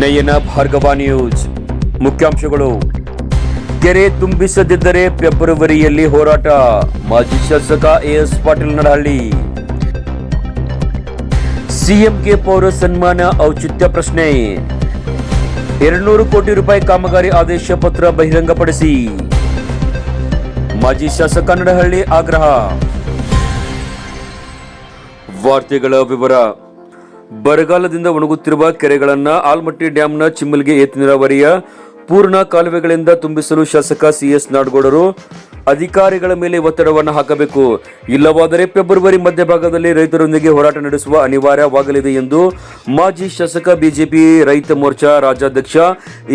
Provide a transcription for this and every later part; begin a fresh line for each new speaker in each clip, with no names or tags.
ನಯನ Bhargava news. ಮುಖ್ಯಾಂಶಗಳು. ಕೆರೆ ತುಂಬಿಸದಿದ್ದರೆ ಫೆಬ್ರವರಿಯಲ್ಲಿ ಹೋರಾಟ, ಮಾಜಿ ಶಾಸಕ ಎಎಸ್ ಪಾಟೀಲ್ ನಡಹಳ್ಳಿ ಸಿಎಂಗೆ ಪೌರ ಸನ್ಮಾನ ಔಚಿತ್ಯ ಪ್ರಶ್ನೆ. ಎರಡ್ನೂರು ಕೋಟಿ ರೂಪಾಯಿ ಕಾಮಗಾರಿ ಆದೇಶ ಪತ್ರ ಬಹಿರಂಗಪಡಿಸಿ. ಮಾಜಿ ಶಾಸಕ ನಡಹಳ್ಳಿ ಆಗ್ರಹ. ವಾರ್ತೆಗಳ ವಿವರ. ಬರಗಾಲದಿಂದ ಒಣಗುತ್ತಿರುವ ಕೆರೆಗಳನ್ನ ಆಲ್ಮಟ್ಟಿ ಡ್ಯಾಂನ ಚಿಮ್ಮಲ್ಗೆ ಏತ ನೀರಾವರಿಯ ಪೂರ್ಣ ಕಾಲುವೆಗಳಿಂದ ತುಂಬಿಸಲು ಶಾಸಕ ಸಿಎಸ್ ನಾಡಗೌಡರು ಅಧಿಕಾರಿಗಳ ಮೇಲೆ ಒತ್ತಡವನ್ನು ಹಾಕಬೇಕು. ಇಲ್ಲವಾದರೆ ಫೆಬ್ರವರಿ ಮಧ್ಯಭಾಗದಲ್ಲಿ ರೈತರೊಂದಿಗೆ ಹೋರಾಟ ನಡೆಸುವ ಅನಿವಾರ್ಯವಾಗಲಿದೆ ಎಂದು ಮಾಜಿ ಶಾಸಕ ಬಿಜೆಪಿ ರೈತ ಮೋರ್ಚಾ ರಾಜ್ಯಾಧ್ಯಕ್ಷ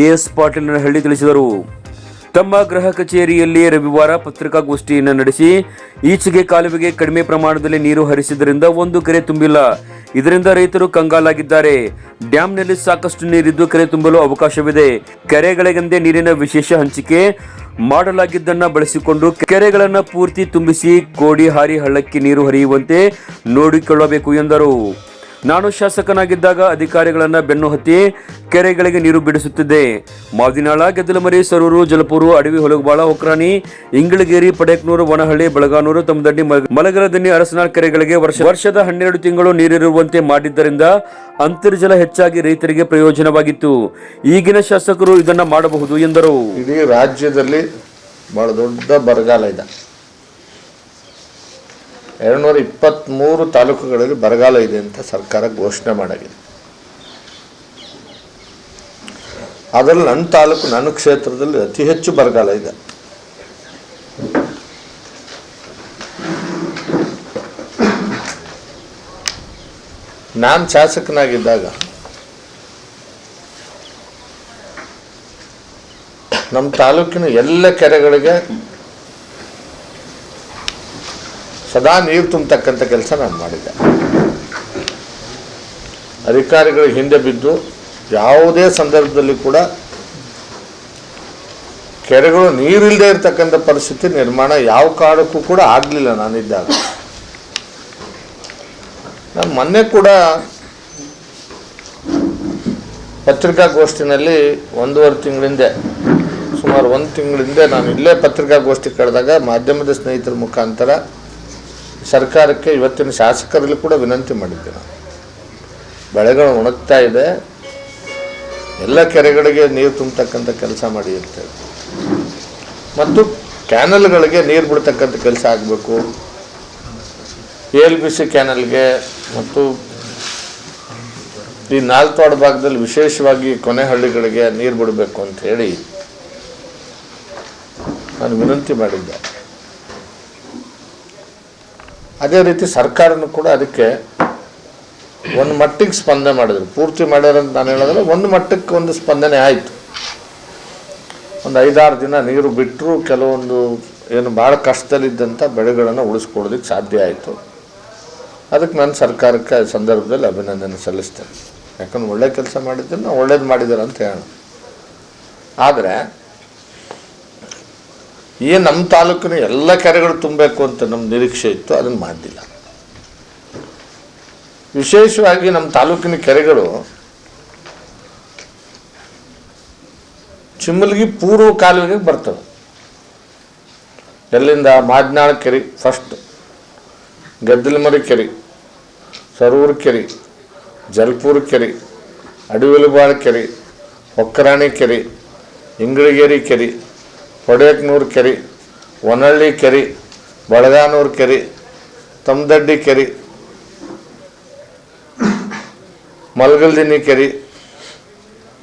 ಎಎಸ್ ಪಾಟೀಲ್ ತಿಳಿಸಿದರು. ತಮ್ಮ ಗೃಹ ಕಚೇರಿಯಲ್ಲಿ ರವಿವಾರ ಪತ್ರಿಕಾಗೋಷ್ಠಿಯನ್ನು ನಡೆಸಿ ಈಚೆಗೆ ಕಾಲುವೆಗೆ ಕಡಿಮೆ ಪ್ರಮಾಣದಲ್ಲಿ ನೀರು ಹರಿಸಿದ್ದರಿಂದ ಒಂದು ಕೆರೆ ತುಂಬಿಲ್ಲ. ಇದರಿಂದ ರೈತರು ಕಂಗಾಲಾಗಿದ್ದಾರೆ. ಡ್ಯಾಂನಲ್ಲಿ ಸಾಕಷ್ಟು ನೀರಿದ್ದು ಕೆರೆ ತುಂಬಲು ಅವಕಾಶವಿದೆ. ಕೆರೆಗಳಿಗೆಂದೇ ನೀರಿನ ವಿಶೇಷ ಹಂಚಿಕೆ ಮಾಡಲಾಗಿದ್ದನ್ನು ಬಳಸಿಕೊಂಡು ಕೆರೆಗಳನ್ನು ಪೂರ್ತಿ ತುಂಬಿಸಿ ಕೋಡಿ ಹಾರಿ ಹಳ್ಳಕ್ಕೆ ನೀರು ಹರಿಯುವಂತೆ ನೋಡಿಕೊಳ್ಳಬೇಕು ಎಂದರು. ನಾನು ಶಾಸಕನಾಗಿದ್ದಾಗ ಅಧಿಕಾರಿಗಳನ್ನ ಬೆನ್ನು ಹತ್ತಿ ಕೆರೆಗಳಿಗೆ ನೀರು ಬಿಡಿಸುತ್ತಿದ್ದೆ. ಮಾದಿನಾಳ, ಗೆದ್ದಲಮರಿ, ಸರೂರು, ಜಲಪೂರು, ಅಡವಿ ಹೊಲಗಬಾಳ ಉಕ್ರಾಣಿ ಇಂಗಳಗೇರಿ, ಪಡೆಕ್ನೂರು, ವನಹಳ್ಳಿ, ಬೆಳಗಾನೂರು ತಮ್ಮದಡ್ಡಿ ಮ- ಮಲಗರದಣ್ಣಿ ಅರಸನಾಳ್ ಕೆರೆಗಳಿಗೆ ವರ್ಷ, ವರ್ಷದ ಹನ್ನೆರಡು ತಿಂಗಳು ನೀರಿರುವಂತೆ ಮಾಡಿದ್ದರಿಂದ ಅಂತರ್ಜಲ ಹೆಚ್ಚಾಗಿ ರೈತರಿಗೆ ಪ್ರಯೋಜನವಾಗಿತ್ತು. ಈಗಿನ ಶಾಸಕರು ಇದನ್ನ ಮಾಡಬಹುದು ಎಂದರು.
ಇಡೀ ರಾಜ್ಯದಲ್ಲಿ ಬಹಳ ದೊಡ್ಡ ಬರಗಾಲ ಇದೆ. ಎರಡುನೂರ ಇಪ್ಪತ್ತ್ಮೂರು ತಾಲೂಕುಗಳಲ್ಲಿ ಬರಗಾಲ ಇದೆ ಅಂತ ಸರ್ಕಾರ ಘೋಷಣೆ ಮಾಡಾಗಿದೆ. ಅದರಲ್ಲಿ ನನ್ನ ತಾಲೂಕು, ನನ್ನ ಕ್ಷೇತ್ರದಲ್ಲಿ ಅತಿ ಹೆಚ್ಚು ಬರಗಾಲ ಇದೆ. ನಾನು ಶಾಸಕನಾಗಿದ್ದಾಗ ನಮ್ಮ ತಾಲೂಕಿನ ಎಲ್ಲ ಕೆರೆಗಳಿಗೆ ಸದಾ ನೀರು ತುಂಬತಕ್ಕಂಥ ಕೆಲಸ ನಾನು ಮಾಡಿದ್ದೆ. ಅಧಿಕಾರಿಗಳು ಹಿಂದೆ ಬಿದ್ದು ಯಾವುದೇ ಸಂದರ್ಭದಲ್ಲಿ ಕೂಡ ಕೆರೆಗಳು ನೀರಿಲ್ಲದೆ ಇರತಕ್ಕಂಥ ಪರಿಸ್ಥಿತಿ ನಿರ್ಮಾಣ ಯಾವ ಕಾರಣಕ್ಕೂ ಕೂಡ ಆಗಲಿಲ್ಲ ನಾನಿದ್ದಾಗ. ನಾನು ಮೊನ್ನೆ ಕೂಡ ಪತ್ರಿಕಾಗೋಷ್ಠಿನಲ್ಲಿ ಒಂದೂವರೆ ತಿಂಗಳಿಂದೆ, ಸುಮಾರು ಒಂದು ತಿಂಗಳಿಂದ ನಾನು ಇಲ್ಲೇ ಪತ್ರಿಕಾಗೋಷ್ಠಿ ಕಳೆದಾಗ ಮಾಧ್ಯಮದ ಸ್ನೇಹಿತರ ಮುಖಾಂತರ ಸರ್ಕಾರಕ್ಕೆ ಇವತ್ತಿನ ಶಾಸಕರಲ್ಲಿ ಕೂಡ ವಿನಂತಿ ಮಾಡಿದ್ದೆ ನಾನು. ಬೆಳೆಗಳು ಒಣಗ್ತಾ ಇದೆ. ಎಲ್ಲ ಕೆರೆಗಳಿಗೆ ನೀರು ತುಂಬತಕ್ಕಂಥ ಕೆಲಸ ಮಾಡಿ ಅಂತ. ಮತ್ತು ಕ್ಯಾನಲ್ಗಳಿಗೆ ನೀರು ಬಿಡ್ತಕ್ಕಂಥ ಕೆಲಸ ಆಗಬೇಕು. ಎಲ್ ಬಿ ಸಿ ಕ್ಯಾನಲ್ಗೆ ಮತ್ತು ಈ ನಾಲ್ತೋಡ ಭಾಗದಲ್ಲಿ ವಿಶೇಷವಾಗಿ ಕೊನೆ ಹಳ್ಳಿಗಳಿಗೆ ನೀರು ಬಿಡಬೇಕು ಅಂತ ಹೇಳಿ ನಾನು ವಿನಂತಿ ಮಾಡಿದ್ದೆ. ಅದೇ ರೀತಿ ಸರ್ಕಾರನೂ ಕೂಡ ಅದಕ್ಕೆ ಒಂದು ಮಟ್ಟಿಗೆ ಸ್ಪಂದನೆ ಮಾಡಿದ್ರು. ಪೂರ್ತಿ ಮಾಡ್ಯಾರ ಅಂತ ನಾನು ಹೇಳಿದ್ರೆ ಒಂದು ಮಟ್ಟಕ್ಕೆ ಒಂದು ಸ್ಪಂದನೆ ಆಯಿತು. ಒಂದು ಐದಾರು ದಿನ ನೀರು ಬಿಟ್ಟರು ಕೆಲವೊಂದು ಏನು ಭಾಳ ಕಷ್ಟದಲ್ಲಿದ್ದಂಥ ಬೆಳೆಗಳನ್ನು ಉಳಿಸ್ಕೊಳ್ಳೋದಕ್ಕೆ ಸಾಧ್ಯ ಆಯಿತು. ಅದಕ್ಕೆ ನಾನು ಸರ್ಕಾರಕ್ಕೆ ಸಂದರ್ಭದಲ್ಲಿ ಅಭಿನಂದನೆ ಸಲ್ಲಿಸ್ತೇನೆ. ಯಾಕಂದ್ರೆ ಒಳ್ಳೆ ಕೆಲಸ ಮಾಡಿದ್ರೆ ಒಳ್ಳೇದು ಮಾಡಿದ್ದಾರೆ ಅಂತ ಹೇಳೋಣ. ಆದರೆ ಏನು ನಮ್ಮ ತಾಲೂಕಿನ ಎಲ್ಲ ಕೆರೆಗಳು ತುಂಬಬೇಕು ಅಂತ ನಮ್ಮ ನಿರೀಕ್ಷೆ ಇತ್ತು, ಅದನ್ನು ಮಾಡಲಿಲ್ಲ. ವಿಶೇಷವಾಗಿ ನಮ್ಮ ತಾಲೂಕಿನ ಕೆರೆಗಳು ಚಿಮ್ಮಲ್ಗಿ ಪೂರ್ವ ಕಾಲುವೆಗೆ ಬರ್ತವೆ. ಎಲ್ಲಿಂದ ಮಾಡ್ನಾಳ ಕೆರೆ ಫಸ್ಟ್ ಗದ್ದಲಮರಿ ಕೆರೆ, ಸರೂರು ಕೆರೆ, ಜಲ್ಪೂರ್ ಕೆರೆ, ಅಡಿವಿಲುಬಾಳ ಕೆರೆ ಒಕ್ಕರಾಣಿ ಕೆರೆ, ಇಂಗಳಿಗೇರಿ ಕೆರೆ ಹೊಡೇಕ್ನೂರು ಕೆರೆ ಒನಹಳ್ಳಿ ಕೆರೆ, ಬಳಗಾನೂರು ಕೆರೆ, ತಮ್ದಡ್ಡಿ ಕೆರೆ, ಮಲ್ಗಲ್ದಿನಿ ಕೆರೆ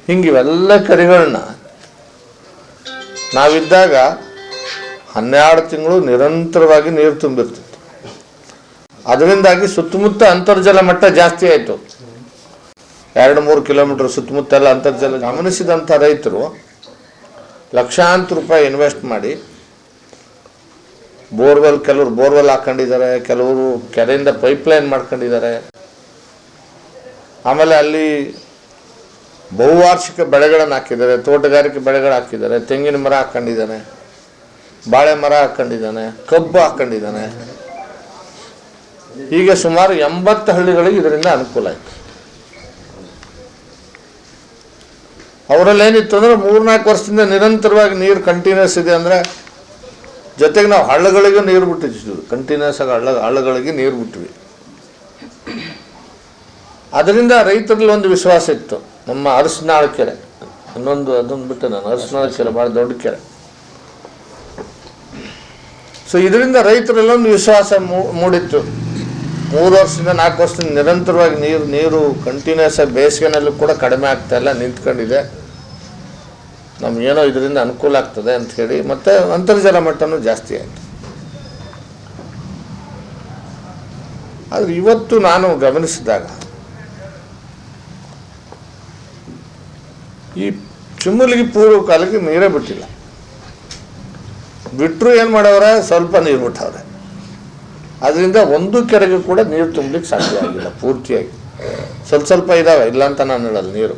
ಹಿಂಗೆ ಇವೆಲ್ಲ ಕೆರೆಗಳನ್ನ ನಾವಿದ್ದಾಗ ಹನ್ನೆರಡು ತಿಂಗಳು ನಿರಂತರವಾಗಿ ನೀರು ತುಂಬಿರ್ತಿತ್ತು. ಅದರಿಂದಾಗಿ ಸುತ್ತಮುತ್ತ ಅಂತರ್ಜಲ ಮಟ್ಟ ಜಾಸ್ತಿ ಆಯಿತು. ಎರಡು ಮೂರು ಕಿಲೋಮೀಟರ್ ಸುತ್ತಮುತ್ತ ಎಲ್ಲ ಅಂತರ್ಜಲ ಗಮನಿಸಿದಂಥ ರೈತರು ಲಕ್ಷಾಂತರ ರೂಪಾಯಿ ಇನ್ವೆಸ್ಟ್ ಮಾಡಿ, ಬೋರ್ವೆಲ್ ಕೆಲವರು ಬೋರ್ವೆಲ್ ಹಾಕೊಂಡಿದ್ದಾರೆ, ಕೆಲವರು ಕೆರೆಯಿಂದ ಪೈಪ್ಲೈನ್ ಮಾಡ್ಕೊಂಡಿದ್ದಾರೆ. ಆಮೇಲೆ ಅಲ್ಲಿ ಬಹುವಾರ್ಷಿಕ ಬೆಳೆಗಳನ್ನು ಹಾಕಿದ್ದಾರೆ, ತೋಟಗಾರಿಕೆ ಬೆಳೆಗಳು ಹಾಕಿದ್ದಾರೆ, ತೆಂಗಿನ ಮರ ಹಾಕೊಂಡಿದ್ದಾನೆ, ಬಾಳೆ ಮರ ಹಾಕೊಂಡಿದ್ದಾನೆ, ಕಬ್ಬು ಹಾಕೊಂಡಿದ್ದಾನೆ. ಹೀಗೆ ಸುಮಾರು ಎಂಬತ್ತು ಹಳ್ಳಿಗಳಿಗೆ ಇದರಿಂದ ಅನುಕೂಲ ಆಯಿತು. ಅವರಲ್ಲಿ ಏನಿತ್ತು ಅಂದರೆ ಮೂರ್ನಾಲ್ಕು ವರ್ಷದಿಂದ ನಿರಂತರವಾಗಿ ನೀರು ಕಂಟಿನ್ಯೂಸ್ ಇದೆ ಅಂದರೆ ಜೊತೆಗೆ ನಾವು ಹಳ್ಳಗಳಿಗೂ ನೀರು ಬಿಟ್ಟಿದ್ವಿ ಕಂಟಿನ್ಯೂಸ್ ಆಗಿ ಹಳ್ಳ ಹಳ್ಳಗಳಿಗೆ ನೀರು ಬಿಟ್ವಿ ಅದರಿಂದ ರೈತರಲ್ಲಿ ಒಂದು ವಿಶ್ವಾಸ ಇತ್ತು. ನಮ್ಮ ಅರಸನಾಳ ಕೆರೆ. ಇನ್ನೊಂದು ಅದೊಂದು ಬಿಟ್ಟು ನಾನು. ಅರಸನಾಳ ಕೆರೆ, ಭಾಳ ದೊಡ್ಡ ಕೆರೆ. ಸೊ ಇದರಿಂದ ರೈತರಲ್ಲೊಂದು ವಿಶ್ವಾಸ ಮೂಡಿತ್ತು. ಮೂರು ವರ್ಷದಿಂದ ನಾಲ್ಕು ವರ್ಷದಿಂದ ನಿರಂತರವಾಗಿ ನೀರು ನೀರು ಕಂಟಿನ್ಯೂಸ್ ಆಗಿ ಬೇಸಿಗೆನಲ್ಲೂ ಕೂಡ ಕಡಿಮೆ ಆಗ್ತಾ ಇಲ್ಲ, ನಿಂತ್ಕೊಂಡಿದೆ. ನಮಗೇನೋ ಇದರಿಂದ ಅನುಕೂಲ ಆಗ್ತದೆ ಅಂತ ಹೇಳಿ, ಮತ್ತೆ ಅಂತರ್ಜಲ ಮಟ್ಟನೂ ಜಾಸ್ತಿ ಆಯಿತು. ಆದರೆ ಇವತ್ತು ನಾನು ಗಮನಿಸಿದಾಗ, ಈ ಚಿಮ್ಮಲಿಗೆ ಪೂರ್ವ ಕಾಲಕ್ಕೆ ನೀರೇ ಬಿಟ್ಟಿಲ್ಲ. ಬಿಟ್ಟರು ಏನು ಮಾಡವ್ರೆ? ಸ್ವಲ್ಪ ನೀರು ಬಿಟ್ಟವ್ರೆ. ಅದರಿಂದ ಒಂದು ಕೆರೆಗೂ ಕೂಡ ನೀರು ತುಂಬಲಿಕ್ಕೆ ಸಾಧ್ಯ ಆಗಿಲ್ಲ, ಪೂರ್ತಿಯಾಗಿ. ಸ್ವಲ್ಪ ಸ್ವಲ್ಪ ಇದ್ದಾವೆ ಇಲ್ಲ ಅಂತ ನಾನು ಹೇಳಲ್ಲ, ನೀರು.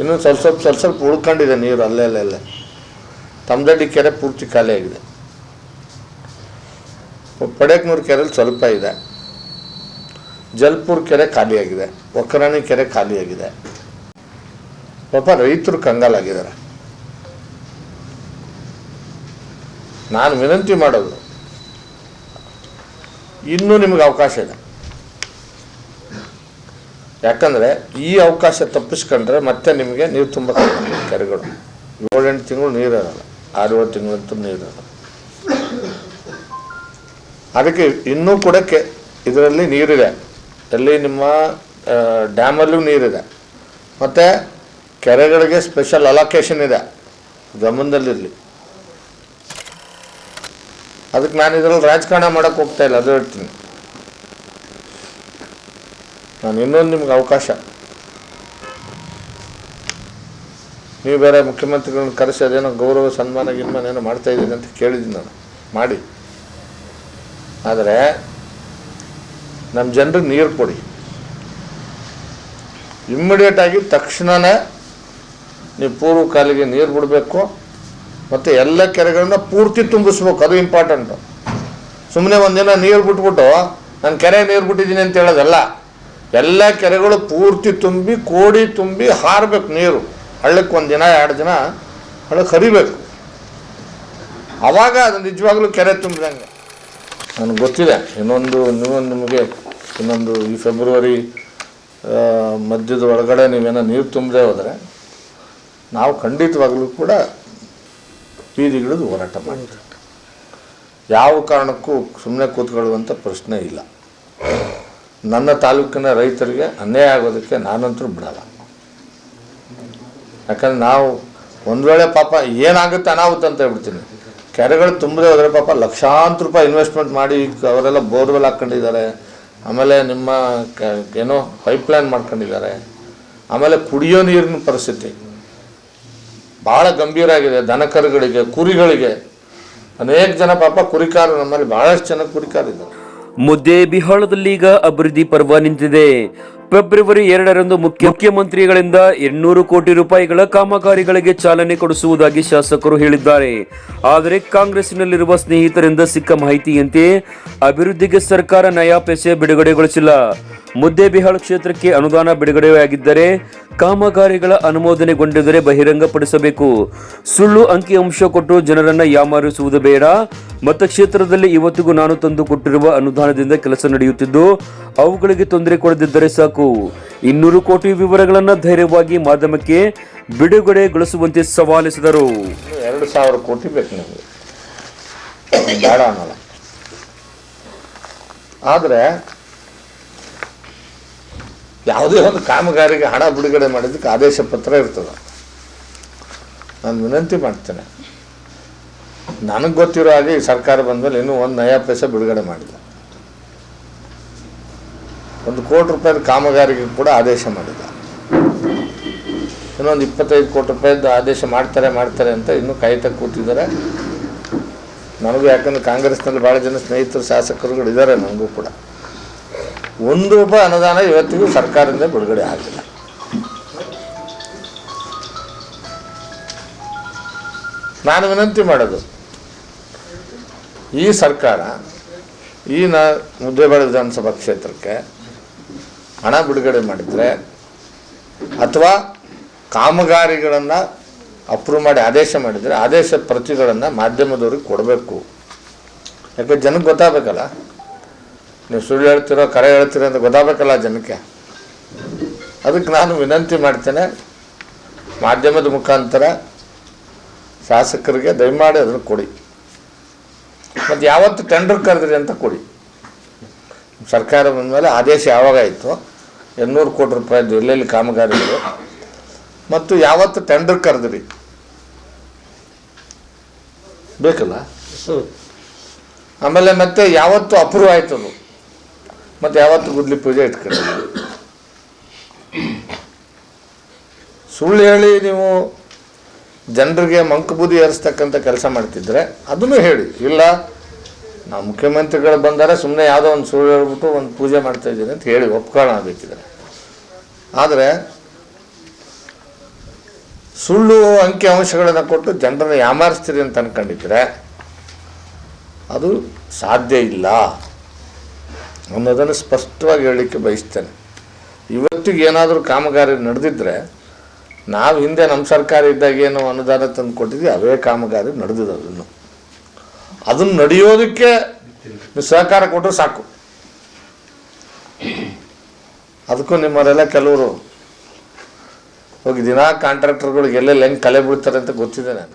ಇನ್ನೂ ಸ್ವಲ್ಪ ಸ್ವಲ್ಪ ಸ್ವಲ್ಪ ಸ್ವಲ್ಪ ಉಳ್ಕೊಂಡಿದೆ ನೀರು ಅಲ್ಲೇ ಅಲ್ಲೇ ತಮ್ಮದಡ್ಡಿ ಕೆರೆ ಪೂರ್ತಿ ಖಾಲಿ ಆಗಿದೆ. ಪಡೇಕ್ನೂರು ಕೆರೆಯಲ್ಲಿ ಸ್ವಲ್ಪ ಇದೆ. ಜಲ್ಪುರ್ ಕೆರೆ ಖಾಲಿಯಾಗಿದೆ ಒಕ್ಕರಾಣಿ ಕೆರೆ ಖಾಲಿಯಾಗಿದೆ ಪಾಪ ರೈತರು ಕಂಗಾಲಾಗಿದ್ದಾರೆ ನಾನು ವಿನಂತಿ ಮಾಡೋದು ಇನ್ನೂ ನಿಮಗೆ ಅವಕಾಶ ಇದೆ ಯಾಕಂದರೆ ಈ ಅವಕಾಶ ತಪ್ಪಿಸ್ಕೊಂಡ್ರೆ ಮತ್ತೆ ನಿಮಗೆ ನೀರು ತುಂಬ ಕೆರೆಗಳು. ಏಳೆಂಟು ತಿಂಗಳು ನೀರು ಇರಲ್ಲ ಆರು ಏಳು ತಿಂಗಳಂತೂ ನೀರು ಇರಲ್ಲ ಅದಕ್ಕೆ ಇನ್ನೂ ಕೂಡ ಕೆ, ಇದರಲ್ಲಿ ನೀರಿದೆ. ಅಲ್ಲಿ ನಿಮ್ಮ ಡ್ಯಾಮಲ್ಲೂ ನೀರಿದೆ. ಮತ್ತು ಕೆರೆಗಳಿಗೆ ಸ್ಪೆಷಲ್ ಅಲೋಕೇಶನ್ ಇದೆ. ಗಮನದಲ್ಲಿರಲಿ. ಅದಕ್ಕೆ ನಾನು ಇದರಲ್ಲಿ ರಾಜಕಾರಣ ಮಾಡೋಕ್ಕೆ ಹೋಗ್ತಾ ಇಲ್ಲ, ಅದು ಹೇಳ್ತೀನಿ. ನಾನು ಇನ್ನೊಂದು ನಿಮ್ಗೆ ಅವಕಾಶ. ನೀವು ಬೇರೆ ಮುಖ್ಯಮಂತ್ರಿಗಳನ್ನ ಕರೆಸಿ ಅದೇನೋ ಗೌರವ, ಸನ್ಮಾನ, ಗಿನ್ಮಾನ ಏನೋ ಮಾಡ್ತಾ ಇದ್ದೀನಿ ಅಂತ ಕೇಳಿದ್ದೀನಿ ನಾನು. ಮಾಡಿ. ಆದರೆ ನಮ್ಮ ಜನರಿಗೆ ನೀರು ಕೊಡಿ. ಇಮ್ಮಿಡಿಯೇಟಾಗಿ ತಕ್ಷಣವೇ ನೀವು ಪೂರ್ವ ಕಾಲಿಗೆ ನೀರು ಬಿಡಬೇಕು. ಮತ್ತು ಎಲ್ಲ ಕೆರೆಗಳನ್ನ ಪೂರ್ತಿ ತುಂಬಿಸ್ಬೇಕು, ಅದು ಇಂಪಾರ್ಟೆಂಟು ಸುಮ್ಮನೆ ಒಂದಿನ ನೀರು ಬಿಟ್ಬಿಟ್ಟು, ನಾನು ಕೆರೆ ನೀರು ಬಿಟ್ಟಿದ್ದೀನಿ ಅಂತ ಹೇಳೋದಲ್ಲ. ಎಲ್ಲ ಕೆರೆಗಳು ಪೂರ್ತಿ ತುಂಬಿ, ಕೋಡಿ ತುಂಬಿ ಹಾರಬೇಕು ನೀರು. ಹಳ್ಳಕ್ಕೆ ಒಂದು ದಿನ, ಎರಡು ದಿನ ಹಳ್ಳಕ್ಕೆ ಹರಿಬೇಕು. ಆವಾಗ ಅದು ನಿಜವಾಗ್ಲೂ ಕೆರೆ ತುಂಬಿದಂಗೆ. ನನಗೆ ಗೊತ್ತಿದೆ. ಇನ್ನೊಂದು ನೀವು ನಿಮಗೆ, ಇನ್ನೊಂದು ಈ ಫೆಬ್ರವರಿ ಮಧ್ಯದ ಒಳಗಡೆ ನೀವೇನೋ ನೀರು ತುಂಬದೆ ಹೋದರೆ, ನಾವು ಖಂಡಿತವಾಗಲೂ ಕೂಡ ಬೀದಿಗಿಳಿದು ಹೋರಾಟ ಮಾಡ್ತೀವಿ ಯಾವ ಕಾರಣಕ್ಕೂ ಸುಮ್ಮನೆ ಕೂತ್ಕೊಳ್ಳುವಂಥ ಪ್ರಶ್ನೆ ಇಲ್ಲ. ನನ್ನ ತಾಲೂಕಿನ ರೈತರಿಗೆ ಅನ್ಯಾಯ ಆಗೋದಕ್ಕೆ ನಾನಂತರೂ ಬಿಡಲ್ಲ. ಯಾಕಂದ್ರೆ ನಾವು ಒಂದು ವೇಳೆ ಪಾಪ ಏನಾಗುತ್ತೆ ಅನಾಹುತ ಅಂತ ಹೇಳ್ಬಿಡ್ತೀನಿ. ಕೆರೆಗಳು ತುಂಬದೆ ಹೋದರೆ ಪಾಪ ಲಕ್ಷಾಂತರ ರೂಪಾಯಿ ಇನ್ವೆಸ್ಟ್ಮೆಂಟ್ ಮಾಡಿ ಅವರೆಲ್ಲ ಬೋರ್ವೆಲ್ ಹಾಕ್ಕೊಂಡಿದ್ದಾರೆ. ಆಮೇಲೆ ನಿಮ್ಮ ಏನೋ ಪೈಪ್ಲೈನ್ ಮಾಡ್ಕೊಂಡಿದ್ದಾರೆ. ಆಮೇಲೆ ಕುಡಿಯೋ ನೀರಿನ ಪರಿಸ್ಥಿತಿ. ಭಾಳ ಗಂಭೀರ ಆಗಿದೆ ದನಕರುಗಳಿಗೆ, ಕುರಿಗಳಿಗೆ. ಅನೇಕ ಜನ ಪಾಪ ಕುರಿಕಾರ ನಮ್ಮಲ್ಲಿ ಬಹಳಷ್ಟು ಜನ ಕುರಿಕಾರಿದ್ದಾರೆ.
ಈಗ ಅಭಿವೃದ್ಧಿ ಪರ್ವ ನಿಂತಿದೆ. ಫೆಬ್ರವರಿ ಎರಡರಂದು ಮುಖ್ಯ ಮುಖ್ಯಮಂತ್ರಿಗಳಿಂದ ಎರಡ್ನೂರು ಕೋಟಿ ರೂಪಾಯಿಗಳ ಕಾಮಗಾರಿಗಳಿಗೆ ಚಾಲನೆ ಕೊಡಿಸುವುದಾಗಿ ಶಾಸಕರು ಹೇಳಿದ್ದಾರೆ. ಆದರೆ ಕಾಂಗ್ರೆಸ್ನಲ್ಲಿರುವ ಸ್ನೇಹಿತರಿಂದ ಸಿಕ್ಕ ಮಾಹಿತಿಯಂತೆ ಅಭಿವೃದ್ಧಿಗೆ ಸರ್ಕಾರ ನಯಾ ಪೆಸೆ ಬಿಡುಗಡೆಗೊಳಿಸಿಲ್ಲ. ಮುದ್ದೇಬಿಹಾಳ ಕ್ಷೇತ್ರಕ್ಕೆ ಅನುದಾನ ಬಿಡುಗಡೆಯಾಗಿದ್ದರೆ ಕಾಮಗಾರಿಗಳ ಅನುಮೋದನೆಗೊಂಡಿದ್ದರೆ ಬಹಿರಂಗಪಡಿಸಬೇಕು. ಸುಳ್ಳು ಅಂಕಿಅಂಶ ಕೊಟ್ಟು ಜನರನ್ನು ಯಾಮಾರಿಸುವುದು ಬೇಡ. ಮತಕ್ಷೇತ್ರದಲ್ಲಿ ಇವತ್ತಿಗೂ ನಾನು ತಂದು ಕೊಟ್ಟಿರುವ ಅನುದಾನದಿಂದ ಕೆಲಸ ನಡೆಯುತ್ತಿದ್ದು, ಅವುಗಳಿಗೆ ತೊಂದರೆ ಕೊಡದಿದ್ದರೆ ಸಾಕು. ಇನ್ನೂರು ಕೋಟಿ ವಿವರಗಳನ್ನು ಧೈರ್ಯವಾಗಿ ಮಾಧ್ಯಮಕ್ಕೆ ಬಿಡುಗಡೆಗೊಳಿಸುವಂತೆ ಸವಾಲಿಸಿದರು.
ಎರಡು ಸಾವಿರ ಕೋಟಿ ಬೇಕು ನಿಮಗೆ. ಆದರೆ ಯಾವುದೇ ಒಂದು ಕಾಮಗಾರಿಗೆ ಹಣ ಬಿಡುಗಡೆ ಮಾಡಿದ್ದಕ್ಕೆ ಆದೇಶ ಪತ್ರ ಇರ್ತದೆ. ನಾನು ವಿನಂತಿ ಮಾಡ್ತೇನೆ. ನನಗೆ ಗೊತ್ತಿರೋ ಹಾಗೆ ಈ ಸರ್ಕಾರ ಬಂದಮೇಲೆ ಇನ್ನೂ ಒಂದು ನಯಾ ಪೈಸೆ ಬಿಡುಗಡೆ ಮಾಡಿದೆ. ಒಂದು ಕೋಟಿ ರೂಪಾಯಿದ ಕಾಮಗಾರಿಗೆ ಕೂಡ ಆದೇಶ ಮಾಡಿಲ್ಲ ಇನ್ನೊಂದು ಇಪ್ಪತ್ತೈದು ಕೋಟಿ ರೂಪಾಯಿದ್ದು ಆದೇಶ ಮಾಡ್ತಾರೆ ಮಾಡ್ತಾರೆ ಅಂತ ಇನ್ನೂ ಕಾಯ್ತಾ ಕೂತಿದ್ದಾರೆ. ನನಗೂ ಯಾಕಂದ್ರೆ ಕಾಂಗ್ರೆಸ್ನಲ್ಲಿ ಭಾಳ ಜನ ಸ್ನೇಹಿತರು, ಶಾಸಕರುಗಳು ಇದ್ದಾರೆ ನನಗೂ ಕೂಡ. ಒಂದು ರೂಪಾಯಿ ಅನುದಾನ ಇವತ್ತಿಗೂ ಸರ್ಕಾರದಿಂದ ಬಿಡುಗಡೆ ಆಗಿಲ್ಲ. ನಾನು ವಿನಂತಿ ಮಾಡೋದು, ಈ ಸರ್ಕಾರ ಈ ನ ಮುದ್ದೇಬೇಳೆ ವಿಧಾನಸಭಾ ಕ್ಷೇತ್ರಕ್ಕೆ ಹಣ ಬಿಡುಗಡೆ ಮಾಡಿದರೆ ಅಥವಾ ಕಾಮಗಾರಿಗಳನ್ನು ಅಪ್ರೂವ್ ಮಾಡಿ ಆದೇಶ ಮಾಡಿದರೆ ಆದೇಶ ಪ್ರತಿಗಳನ್ನು ಮಾಧ್ಯಮದವ್ರಿಗೆ ಕೊಡಬೇಕು. ಯಾಕೆ ಜನಕ್ಕೆ ಗೊತ್ತಾಗಬೇಕಲ್ಲ. ನೀವು ಸುಳ್ಳು ಹೇಳ್ತಿರೋ ಕರೆ ಹೇಳ್ತಿರೋ ಅಂತ ಗೊತ್ತಾಗಬೇಕಲ್ಲ ಜನಕ್ಕೆ. ಅದಕ್ಕೆ ನಾನು ವಿನಂತಿ ಮಾಡ್ತೇನೆ ಮಾಧ್ಯಮದ ಮುಖಾಂತರ ಶಾಸಕರಿಗೆ ದಯಮಾಡಿ ಅದನ್ನು ಕೊಡಿ. ಮತ್ತು ಯಾವತ್ತು ಟೆಂಡರ್ ಕರೆದ್ರಿ ಅಂತ ಕೊಡಿ. ಸರ್ಕಾರ ಬಂದಮೇಲೆ ಆದೇಶ ಯಾವಾಗ ಆಯಿತು ಎನ್ನೂರು ಕೋಟಿ ರೂಪಾಯಿದು ಎಲ್ಲೆಲ್ಲಿ ಕಾಮಗಾರಿಗಳು. ಮತ್ತು ಯಾವತ್ತು ಟೆಂಡರ್ ಕರೆದ್ರಿ? ಬೇಕಲ್ಲ? ಆಮೇಲೆ ಮತ್ತೆ ಯಾವತ್ತು ಅಪ್ರೂವ್ ಆಯಿತು ಅದು ಮತ್ತು ಯಾವತ್ತು ಗುದ್ಲಿ ಪೂಜೆ ಇಟ್ಕೊಳ್ಳಿ ಸುಳ್ಳು ಹೇಳಿ ನೀವು ಜನರಿಗೆ ಮಂಕಬೂದಿ ಏರಿಸ್ತಕ್ಕಂಥ ಕೆಲಸ ಮಾಡ್ತಿದ್ರೆ ಅದನ್ನು ಹೇಳಿ. ಇಲ್ಲ, ನಾವು ಮುಖ್ಯಮಂತ್ರಿಗಳು ಬಂದರೆ ಸುಮ್ಮನೆ ಯಾವುದೋ ಒಂದು ಸುಳ್ಳು ಹೇಳ್ಬಿಟ್ಟು ಒಂದು ಪೂಜೆ ಮಾಡ್ತಾ ಇದ್ದೀನಿ ಅಂತ ಹೇಳಿ ಒಪ್ಕೊಳ್ಳೋಣ ಬೇಕಿದ್ರೆ. ಆದರೆ ಸುಳ್ಳು ಅಂಕಿ ಅಂಶಗಳನ್ನು ಕೊಟ್ಟು ಜನರನ್ನು ಯಾಮಾರಿಸ್ತೀರಿ ಅಂತ ಅನ್ಕೊಂಡಿದ್ರೆ ಅದು ಸಾಧ್ಯ ಇಲ್ಲ. ಅನ್ನೋದನ್ನು ಸ್ಪಷ್ಟವಾಗಿ ಹೇಳಲಿಕ್ಕೆ ಬಯಸ್ತೇನೆ. ಇವತ್ತಿಗೆ ಏನಾದರೂ ಕಾಮಗಾರಿ ನಡೆದಿದ್ದರೆ ನಾವು ಹಿಂದೆ ನಮ್ಮ ಸರ್ಕಾರ ಇದ್ದಾಗ ಏನು ಅನುದಾನ ತಂದು ಕೊಟ್ಟಿದ್ವಿ, ಅವೇ ಕಾಮಗಾರಿ ನಡೆದಿದೆ ಅದನ್ನು. ಅದನ್ನು ನಡೆಯೋದಕ್ಕೆ ಸಹಕಾರ ಕೊಟ್ಟರೆ ಸಾಕು. ಅದಕ್ಕೂ ನಿಮ್ಮವರೆಲ್ಲ ಕೆಲವರು ಹೋಗಿ ದಿನಾ ಕಾಂಟ್ರಾಕ್ಟರ್ಗಳಿಗೆ ಎಲ್ಲೆಲ್ಲಿ ಹೆಂಗೆ ಕಲೆ ಬೀಳ್ತಾರೆ ಅಂತ ಗೊತ್ತಿದೆ ನಾನು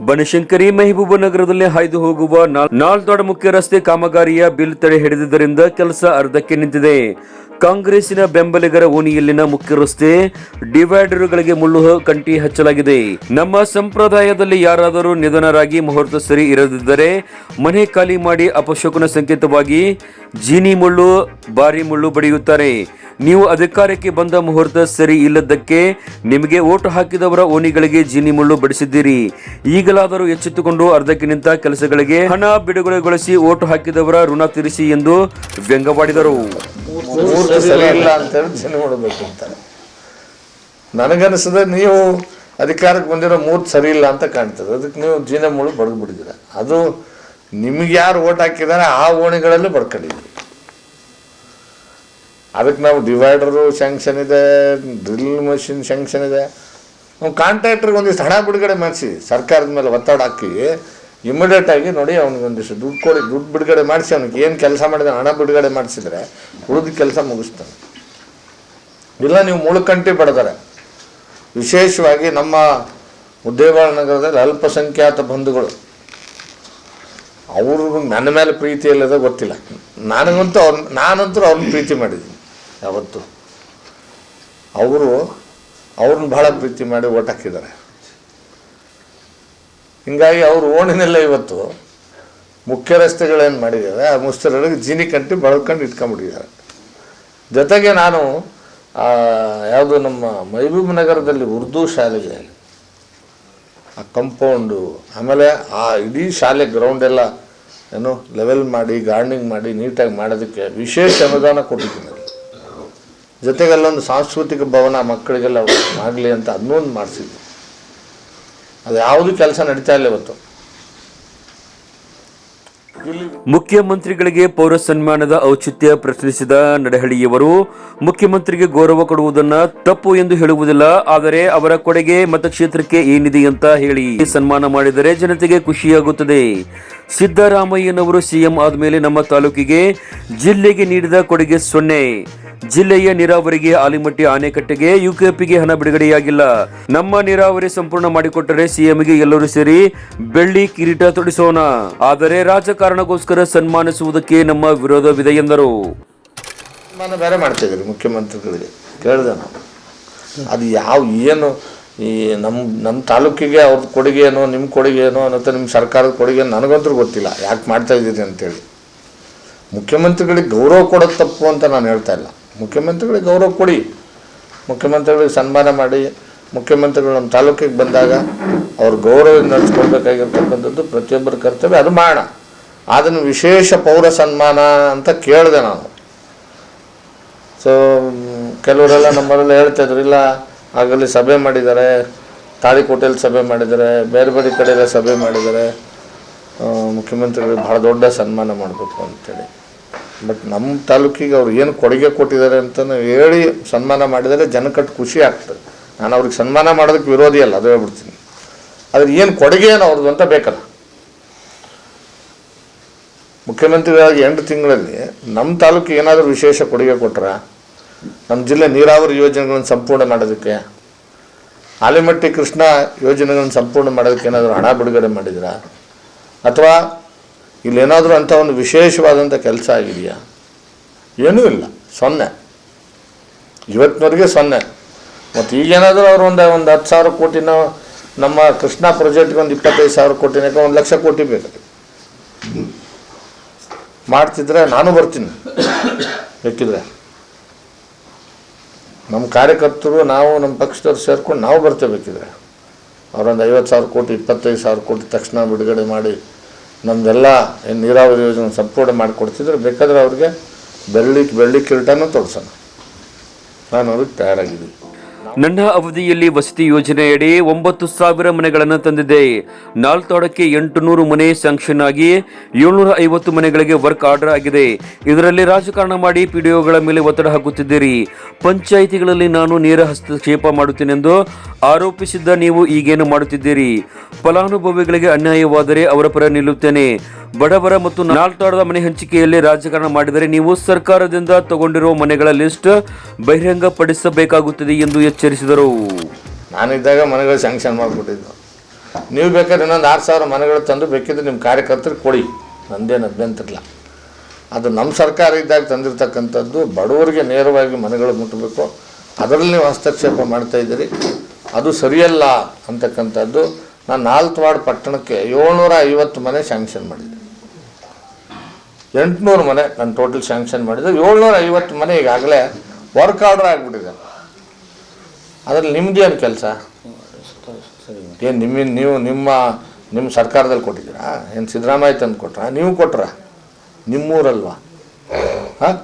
ಬನಶಂಕರಿ ಮಹಬೂಬ ನಗರದಲ್ಲಿ ಹಾಯ್ದು ಹೋಗುವ ನಾಲ್- ದೊಡ್ಡ ಮುಖ್ಯ ರಸ್ತೆ ಕಾಮಗಾರಿಯ ಬಿಲ್ ತಡೆ ಹಿಡಿದಿದ್ದರಿಂದ ಕೆಲಸ ಅರ್ಧಕ್ಕೆ ನಿಂತಿದೆ. ಕಾಂಗ್ರೆಸ್ಸಿನ ಬೆಂಬಲಿಗರ ಓಣಿಯಲ್ಲಿನ ಮುಖ್ಯ ರಸ್ತೆ ಡಿವೈಡರ್ಗಳಿಗೆ ಮುಳ್ಳು ಕಂಟಿ ಹಚ್ಚಲಾಗಿದೆ. ನಮ್ಮ ಸಂಪ್ರದಾಯದಲ್ಲಿ ಯಾರಾದರೂ ನಿಧನರಾಗಿ ಮುಹೂರ್ತ ಸರಿ ಇರದಿದ್ದರೆ ಮನೆ ಖಾಲಿ ಮಾಡಿ ಅಪಶಕುನ ಸಂಕೇತವಾಗಿ ಜೀನಿ ಮುಳ್ಳು ಬಾರಿ ಮುಳ್ಳು ಬಡಿಯುತ್ತಾರೆ. ನೀವು ಅಧಿಕಾರಕ್ಕೆ ಬಂದ ಮುಹೂರ್ತ ಸರಿ ಇಲ್ಲದಕ್ಕೆ ನಿಮಗೆ ಓಟು ಹಾಕಿದವರ ಓಣಿಗಳಿಗೆ ಜೀನಿ ಮುಳ್ಳು ಬಡಿಸಿದ್ದೀರಿ. ಈಗಲಾದರೂ ಎಚ್ಚೆತ್ತುಕೊಂಡು ಅರ್ಧಕ್ಕೆ ನಿಂತ ಕೆಲಸಗಳಿಗೆ ಹಣ ಬಿಡುಗಡೆಗೊಳಿಸಿ ಓಟು ಹಾಕಿದವರ ಋಣ ತೀರಿಸಿ ಎಂದು ವ್ಯಂಗ್ಯವಾಡಿದರು.
ನನಗನ್ನಿಸಿದ್ರೆ ನೀವು ಅಧಿಕಾರಕ್ಕೆ ಬಂದಿರೋ ಮೂರ್ತಿ ಸರಿ ಇಲ್ಲ ಅಂತ ಕಾಣ್ತದೆ. ಅದಕ್ಕೆ ನೀವು ಜೀನ ಮುಳು ಬಡ್ದು ಅದು ನಿಮ್ಗೆ ಯಾರು ಓಟ್ ಹಾಕಿದ್ದಾರೆ ಆ ಓಣಿಗಳಲ್ಲೂ ಬಡ್ಕೊಂಡಿದ್ದೀರಿ. ಅದಕ್ಕೆ ನಾವು ಡಿವೈಡರು ಸ್ಯಾಂಕ್ಷನ್ ಇದೆ ಡ್ರಿಲ್ ಮಷಿನ್ ಸ್ಯಾಂಕ್ಷನ್ ಇದೆ. ನಾವು ಕಾಂಟ್ರಾಕ್ಟ್ರಿಗೆ ಒಂದಿಷ್ಟು ಹಣ ಬಿಡುಗಡೆ ಮಾಡಿಸಿ, ಸರ್ಕಾರದ ಮೇಲೆ ಒತ್ತಡ ಹಾಕಿ ಇಮಿಡಿಯೇಟ್ ಆಗಿ ನೋಡಿ ಅವ್ನಿಗೆ ಒಂದಿಷ್ಟು ದುಡ್ಡು ಕೊಡಿ, ದುಡ್ಡು ಬಿಡುಗಡೆ ಮಾಡಿಸಿ, ಅವ್ನಿಗೆ ಏನು ಕೆಲಸ ಮಾಡಿದ ಹಣ ಬಿಡುಗಡೆ ಮಾಡಿಸಿದ್ರೆ ಉಳಿದ ಕೆಲಸ ಮುಗಿಸ್ತಾನೆ. ಇಲ್ಲ, ನೀವು ಮುಳುಕಂಟಿ ಪಡೆದರೆ ವಿಶೇಷವಾಗಿ ನಮ್ಮ ಮುದ್ದೇಬಾಳ ನಗರದಲ್ಲಿ ಅಲ್ಪಸಂಖ್ಯಾತ ಬಂಧುಗಳು. ಅವ್ರಿಗೂ ನನ್ನ ಮೇಲೆ ಪ್ರೀತಿ ಇಲ್ಲದ ಗೊತ್ತಿಲ್ಲ. ನನಗಂತೂ ಅವ್ರ, ನಾನಂತೂ ಅವ್ರನ್ನ ಪ್ರೀತಿ ಮಾಡಿದ್ದೀನಿ. ಯಾವತ್ತು? ಅವರು, ಅವ್ರನ್ನ ಬಹಳ ಪ್ರೀತಿ ಮಾಡಿ ಓಟ್ ಹಾಕಿದ್ದಾರೆ. ಹಿಂಗಾಗಿ ಅವರು ಓಣಿನೆಲ್ಲ ಇವತ್ತು ಮುಖ್ಯ ರಸ್ತೆಗಳೇನು ಮಾಡಿದ್ದಾರೆ, ಆ ಮುಸ್ತರಿಗೆ ಜೀನಿ ಕಂಟಿ ಬಳ್ಕೊಂಡು ಇಟ್ಕೊಂಡ್ಬಿಟ್ಟಿದ್ದಾರೆ. ಜೊತೆಗೆ ನಾನು ಯಾವುದು ನಮ್ಮ ಮೈಬೂಬ್ ನಗರದಲ್ಲಿ ಉರ್ದು ಶಾಲೆಗೆ, ಆ ಕಂಪೌಂಡು ಆಮೇಲೆ ಆ ಇಡೀ ಶಾಲೆ ಗ್ರೌಂಡ್ ಎಲ್ಲ, ಏನು ಲೆವೆಲ್ ಮಾಡಿ ಗಾರ್ಡನಿಂಗ್ ಮಾಡಿ ನೀಟಾಗಿ ಮಾಡೋದಕ್ಕೆ ವಿಶೇಷ ಅನುದಾನ ಕೊಟ್ಟಿದ್ದೀನಿ. ಜೊತೆಗೆ ಅಲ್ಲೊಂದು ಸಾಂಸ್ಕೃತಿಕ ಭವನ ಮಕ್ಕಳಿಗೆಲ್ಲ ಆಗಲಿ ಅಂತ ಅದನ್ನೂ ಒಂದು ಮಾಡಿಸಿದ್ವಿ. ಅದು ಯಾವುದು ಕೆಲಸ ನಡೀತಾ ಇಲ್ಲ ಇವತ್ತು.
ಮುಖ್ಯಮಂತ್ರಿಗಳಿಗೆ ಪೌರ ಸನ್ಮಾನದ ಔಚಿತ್ಯ ಪ್ರಶ್ನಿಸಿದ ನಡಹಳ್ಳಿಯವರು, ಮುಖ್ಯಮಂತ್ರಿಗೆ ಗೌರವ ಕೊಡುವುದನ್ನ ತಪ್ಪು ಎಂದು ಹೇಳುವುದಿಲ್ಲ, ಆದರೆ ಅವರ ಕೊಡುಗೆ ಮತಕ್ಷೇತ್ರಕ್ಕೆ ಏನಿದೆ ಅಂತ ಹೇಳಿ ಸನ್ಮಾನ ಮಾಡಿದರೆ ಜನತೆಗೆ ಖುಷಿಯಾಗುತ್ತದೆ. ಸಿದ್ದರಾಮಯ್ಯನವರು ಸಿಎಂ ಆದಮೇಲೆ ನಮ್ಮ ತಾಲೂಕಿಗೆ ಜಿಲ್ಲೆಗೆ ನೀಡಿದ ಕೊಡುಗೆ ಸೊನ್ನೆ. ಜಿಲ್ಲೆಯ ನೀರಾವರಿಗೆ ಆಲಿಮಟ್ಟಿ ಆಣೆಕಟ್ಟೆಗೆ ಯುಕೆಪಿಗೆ ಹಣ ಬಿಡುಗಡೆಯಾಗಿಲ್ಲ. ನಮ್ಮ ನೀರಾವರಿ ಸಂಪೂರ್ಣ ಮಾಡಿಕೊಟ್ಟರೆ ಸಿಎಂಗೆ ಎಲ್ಲರೂ ಸೇರಿ ಬೆಳ್ಳಿ ಕಿರೀಟ ತೊಡಿಸೋಣ. ಆದರೆ ರಾಜಕಾರಣಕ್ಕೋಸ್ಕರ ಸನ್ಮಾನಿಸುವುದಕ್ಕೆ ನಮ್ಮ ವಿರೋಧವಿದೆ ಎಂದರು.
ಬೇರೆ ಮಾಡ್ತಿದ್ದೀರಿ ಮುಖ್ಯಮಂತ್ರಿಗಳಿಗೆ. ಕೇಳಿದೆ ಅದು ಯಾವ ಏನು ಈ ನಮ್ಮ ನಮ್ಮ ತಾಲೂಕಿಗೆ ಅವ್ರದ್ದು ಕೊಡುಗೆ ಏನೋ, ನಿಮ್ಮ ಕೊಡುಗೆ ಏನೋ ಅನ್ನೋ ನಿಮ್ಮ ಸರ್ಕಾರದ ಕೊಡುಗೆ ನನಗಂತೂ ಗೊತ್ತಿಲ್ಲ. ಯಾಕೆ ಮಾಡ್ತಾ ಇದ್ದೀರಿ ಅಂತೇಳಿ. ಮುಖ್ಯಮಂತ್ರಿಗಳಿಗೆ ಗೌರವ ಕೊಡೋದು ತಪ್ಪು ಅಂತ ನಾನು ಹೇಳ್ತಾ ಇಲ್ಲ. ಮುಖ್ಯಮಂತ್ರಿಗಳಿಗೆ ಗೌರವ ಕೊಡಿ. ಮುಖ್ಯಮಂತ್ರಿಗಳಿಗೆ ಸನ್ಮಾನ ಮಾಡಿ. ಮುಖ್ಯಮಂತ್ರಿಗಳು ನಮ್ಮ ತಾಲೂಕಿಗೆ ಬಂದಾಗ ಅವ್ರ ಗೌರವ ನಡೆಸ್ಕೊಳ್ಬೇಕಾಗಿರ್ತಕ್ಕಂಥದ್ದು ಪ್ರತಿಯೊಬ್ಬರ ಕರ್ತವ್ಯ. ಅದು ಮಾಡೋಣ ಅದನ್ನು ವಿಶೇಷ ಪೌರ ಸನ್ಮಾನ ಅಂತ ಕೇಳಿದೆ ನಾನು. ಸೊ ಕೆಲವರೆಲ್ಲ ನಮ್ಮವರೆಲ್ಲ ಹೇಳ್ತಾ ಇದ್ರು, ಇಲ್ಲ ಆಗಲ್ಲಿ ಸಭೆ ಮಾಡಿದ್ದಾರೆ. ತಾಳಿಕೋಟೆಯಲ್ಲಿ ಸಭೆ ಮಾಡಿದ್ದಾರೆ. ಬೇರೆ ಬೇರೆ ಕಡೆ ಎಲ್ಲ ಸಭೆ ಮಾಡಿದ್ದಾರೆ. ಮುಖ್ಯಮಂತ್ರಿಗಳು ಭಾಳ ದೊಡ್ಡ ಸನ್ಮಾನ ಮಾಡಬೇಕು ಅಂತೇಳಿ. ಬಟ್ ನಮ್ಮ ತಾಲೂಕಿಗೆ ಅವ್ರು ಏನು ಕೊಡುಗೆ ಕೊಟ್ಟಿದ್ದಾರೆ ಅಂತ ಹೇಳಿ ಸನ್ಮಾನ ಮಾಡಿದರೆ ಜನಕ್ಕಟ್ಟು ಖುಷಿ ಆಗ್ತದೆ. ನಾನು ಅವ್ರಿಗೆ ಸನ್ಮಾನ ಮಾಡೋದಕ್ಕೆ ವಿರೋಧಿ ಅಲ್ಲ, ಅದು ಹೇಳ್ಬಿಡ್ತೀನಿ. ಅದ್ರ ಏನು ಕೊಡುಗೆ ಏನು ಅವ್ರದ್ದು ಅಂತ ಬೇಕಲ್ಲ. ಮುಖ್ಯಮಂತ್ರಿಗಳಾಗಿ ಎಂಟು ತಿಂಗಳಲ್ಲಿ ನಮ್ಮ ತಾಲೂಕಿಗೆ ಏನಾದರೂ ವಿಶೇಷ ಕೊಡುಗೆ ಕೊಟ್ಟರೆ ನಮ್ಮ ಜಿಲ್ಲೆ ನೀರಾವರಿ ಯೋಜನೆಗಳನ್ನು ಸಂಪೂರ್ಣ ಮಾಡೋದಕ್ಕೆ, ಆಲಿಮಟ್ಟಿ ಕೃಷ್ಣ ಯೋಜನೆಗಳನ್ನು ಸಂಪೂರ್ಣ ಮಾಡೋದಕ್ಕೆ ಏನಾದರೂ ಹಣ ಬಿಡುಗಡೆ ಮಾಡಿದ್ರಾ? ಅಥವಾ ಇಲ್ಲೇನಾದರೂ ಅಂಥ ಒಂದು ವಿಶೇಷವಾದಂಥ ಕೆಲಸ ಆಗಿದೆಯಾ? ಏನೂ ಇಲ್ಲ. ಸೊನ್ನೆ. ಇವತ್ತಿನವರೆಗೆ ಸೊನ್ನೆ. ಮತ್ತು ಈಗೇನಾದರೂ ಅವರು ಒಂದು ಒಂದು ಹತ್ತು ಸಾವಿರ ಕೋಟಿನ ನಮ್ಮ ಕೃಷ್ಣ ಪ್ರಾಜೆಕ್ಟ್ಗೆ ಒಂದು ಇಪ್ಪತ್ತೈದು ಸಾವಿರ ಕೋಟಿನಾಗ ಒಂದು ಲಕ್ಷ ಕೋಟಿ ಬೇಕು. ಮಾಡ್ತಿದ್ರೆ ನಾನು ಬರ್ತೀನಿ. ಬೇಕಿದ್ರೆ. ನಮ್ಮ ಕಾರ್ಯಕರ್ತರು, ನಾವು, ನಮ್ಮ ಪಕ್ಷದವ್ರು ಸೇರ್ಕೊಂಡು ನಾವು ಬರ್ತೇವೆ ಬೇಕಿದ್ರೆ. ಅವರೊಂದು ಐವತ್ತು ಸಾವಿರ ಕೋಟಿ, ಇಪ್ಪತ್ತೈದು ಸಾವಿರ ಕೋಟಿ ತಕ್ಷಣ ಬಿಡುಗಡೆ ಮಾಡಿ ನಮ್ಮದೆಲ್ಲ ನೀರಾವರಿ ಯೋಜನೆ ಸಂಪೂರ್ಣ ಮಾಡಿಕೊಡ್ತಿದ್ರೆ ಬೇಕಾದ್ರೆ ಅವ್ರಿಗೆ ಬೆಳ್ಳಿ ಬೆಳ್ಳಿ ಕಿರೀಟನೂ ತೊಡ್ಸೋಣ ನಾನು ಅವ್ರಿಗೆ ತಯಾರಾಗಿದ್ದೀನಿ.
ನನ್ನ ಅವಧಿಯಲ್ಲಿ ವಸತಿ ಯೋಜನೆಯಡಿ ಒಂಬತ್ತು ಸಾವಿರ ಮನೆಗಳನ್ನು ತಂದಿದೆ. ನಾಲ್ತಾಡಕ್ಕೆ ಎಂಟು ನೂರು ಮನೆ ಸ್ಯಾಂಕ್ಷನ್ ಆಗಿ ಏಳ್ನೂರ ಐವತ್ತು ಮನೆಗಳಿಗೆ ವರ್ಕ್ ಆರ್ಡರ್ ಆಗಿದೆ. ಇದರಲ್ಲಿ ರಾಜಕಾರಣ ಮಾಡಿ ಪಿಡಿಒಗಳ ಮೇಲೆ ಒತ್ತಡ ಹಾಕುತ್ತಿದ್ದೀರಿ. ಪಂಚಾಯಿತಿಗಳಲ್ಲಿ ನಾನು ನೇರ ಹಸ್ತಕ್ಷೇಪ ಮಾಡುತ್ತೇನೆಂದು ಆರೋಪಿಸಿದ್ದ ನೀವು ಈಗೇನು ಮಾಡುತ್ತಿದ್ದೀರಿ? ಫಲಾನುಭವಿಗಳಿಗೆ ಅನ್ಯಾಯವಾದರೆ ಅವರ ಪರ ನಿಲ್ಲುತ್ತೇನೆ. ಬಡವರ ಮತ್ತು ನಾಲ್ತಾಡದ ಮನೆ ಹಂಚಿಕೆಯಲ್ಲಿ ರಾಜಕಾರಣ ಮಾಡಿದರೆ ನೀವು ಸರ್ಕಾರದಿಂದ ತಗೊಂಡಿರುವ ಮನೆಗಳ ಲಿಸ್ಟ್ ಬಹಿರಂಗಪಡಿಸಬೇಕಾಗುತ್ತದೆ ಎಂದು ಎಚ್ಚರಿಸಿದರು.
ನಾನಿದ್ದಾಗ ಮನೆಗಳು ಸ್ಯಾಂಕ್ಷನ್ ಮಾಡಿಬಿಟ್ಟಿದ್ದು. ನೀವು ಬೇಕಾದ್ರೆ ಇನ್ನೊಂದು ಆರು ಸಾವಿರ ಮನೆಗಳು ತಂದು ಬೇಕಿದ್ರೆ ನಿಮ್ಮ ಕಾರ್ಯಕರ್ತರು ಕೊಡಿ. ನಂದೇನು ಅಭ್ಯಂತರ ಇಲ್ಲ ಅದು ನಮ್ಮ ಸರ್ಕಾರ ಇದ್ದಾಗ ತಂದಿರತಕ್ಕಂಥದ್ದು ಬಡವರಿಗೆ ನೇರವಾಗಿ ಮನೆಗಳು ಮುಟ್ಟಬೇಕು ಅದರಲ್ಲಿ ನೀವು ಹಸ್ತಕ್ಷೇಪ ಮಾಡ್ತಾ ಇದ್ದೀರಿ. ಅದು ಸರಿಯಲ್ಲ ಅಂತಕ್ಕಂಥದ್ದು. ನಾನು ನಾಲ್ಕವಾಡ ಪಟ್ಟಣಕ್ಕೆ ಏಳ್ನೂರ ಐವತ್ತು ಮನೆ ಸ್ಯಾಂಕ್ಷನ್ ಮಾಡಿದ್ದೆ. ಎಂಟುನೂರು ಮನೆ ನಾನು ಟೋಟಲ್ ಸ್ಯಾಂಕ್ಷನ್ ಮಾಡಿದ್ದು. ಏಳ್ನೂರ ಐವತ್ತು ಮನೆ ಈಗಾಗಲೇ ವರ್ಕ್ ಆರ್ಡರ್ ಆಗಿಬಿಟ್ಟಿದೆ. ಅದರಲ್ಲಿ ನಿಮ್ಮದೇನು ಕೆಲಸ? ಏನು ನಿಮ್ಮ ನೀವು ನಿಮ್ಮ ನಿಮ್ಮ ಸರ್ಕಾರದಲ್ಲಿ ಕೊಟ್ಟಿದ್ದೀರಾ? ಏನು ಸಿದ್ದರಾಮಯ್ಯ ತಂದು ಕೊಟ್ರಾ? ನೀವು ಕೊಟ್ರಾ? ನಿಮ್ಮೂರಲ್ವಾ? ಹಾಂ?